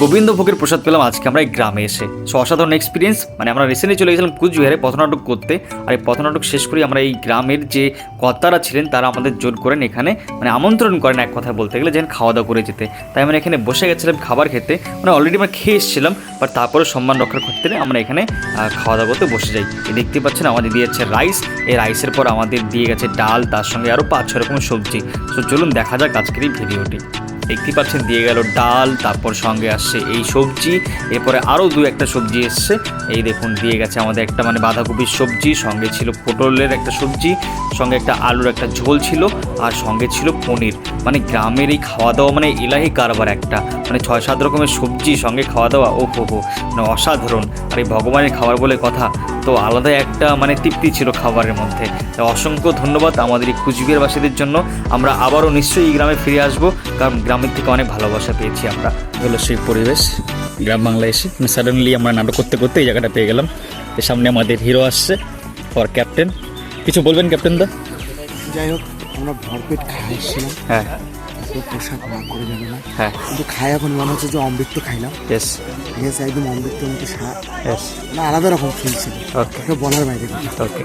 গোবিন্দভোগের প্রসাদ পেলাম আজকে আমরা এই গ্রামে এসে। সো অসাধারণ এক্সপিরিয়েন্স মানে আমরা রিসেন্টলি চলে গেছিলাম কুচবিহারে পথনাটক করতে। আর এই পথনাটক শেষ করে আমরা এই গ্রামের যে কর্তারা ছিলেন, তারা আমাদের জোর করেন এখানে মানে আমন্ত্রণ করেন এক কথা বলতে গেলে যেন খাওয়া দাওয়া করে যেতে। তাই আমরা এখানে বসে গেছিলাম খাবার খেতে। মানে অলরেডি আমরা খেয়ে এসেছিলাম বাট তারপরে সম্মান রক্ষার ক্ষেত্রে আমরা এখানে খাওয়া দাওয়া করতে বসে যাই। দেখতে পাচ্ছেন আমাদের দিয়ে যাচ্ছে রাইস এই রাইসের পর আমাদের দিয়ে গেছে ডাল, তার সঙ্গে আরও পাঁচ ছ রকম সবজি। তো চলুন দেখা যাক আজকের এই ভিডিওটি দেখতে পাচ্ছেন, দিয়ে গেল ডাল, তারপর সঙ্গে আসছে এই সবজি, এরপরে আরও দু একটা সবজি এসছে। এই দেখুন, দিয়ে গেছে আমাদের একটা মানে বাঁধাকপির সবজি, সঙ্গে ছিল পটলের একটা সবজি, সঙ্গে একটা আলুর একটা ঝোল ছিল, আর সঙ্গে ছিল পনির। মানে গ্রামের এই খাওয়া দাওয়া মানে এলাহি কারবার একটা। মানে ছয় সাত রকমের সবজি সঙ্গে খাওয়া দাওয়া ও হো হো মানে অসাধারণ। আর এই ভগবানের খাবার বলে কথা। তো আলাদা একটা মানে তৃপ্তি ছিল খাবারের মধ্যে। তো অসংখ্য ধন্যবাদ আমাদের এই কুচবিহারবাসীদের জন্য। আমরা আবারও নিশ্চয়ই এই গ্রামে ফিরে আসব কারণ গ্রামের থেকে অনেক ভালোবাসা পেয়েছি আমরা। হলো সেই পরিবেশ গ্রাম বাংলা এসে। সাডেনলি আমরা নাটক করতে করতে এই জায়গাটা পেয়ে গেলাম। এর সামনে আমাদের হিরো আসছে ফর ক্যাপ্টেন কিছু বলবেন ক্যাপ্টেন দা? যাই হোক আমরা ভরপেট খাইছিলাম হ্যাঁ। পোশাক না করে যাবে না। হ্যাঁ। কিন্তু খাই এখন মনে হচ্ছে যে অমৃত খাইলাম। ইয়েস ঠিক আছে একদম অমৃত মতো স্বাদ ইয়েস না আলাদা রকম ফিল ছিল। ওকে ওকে বলার বাইরে ওকে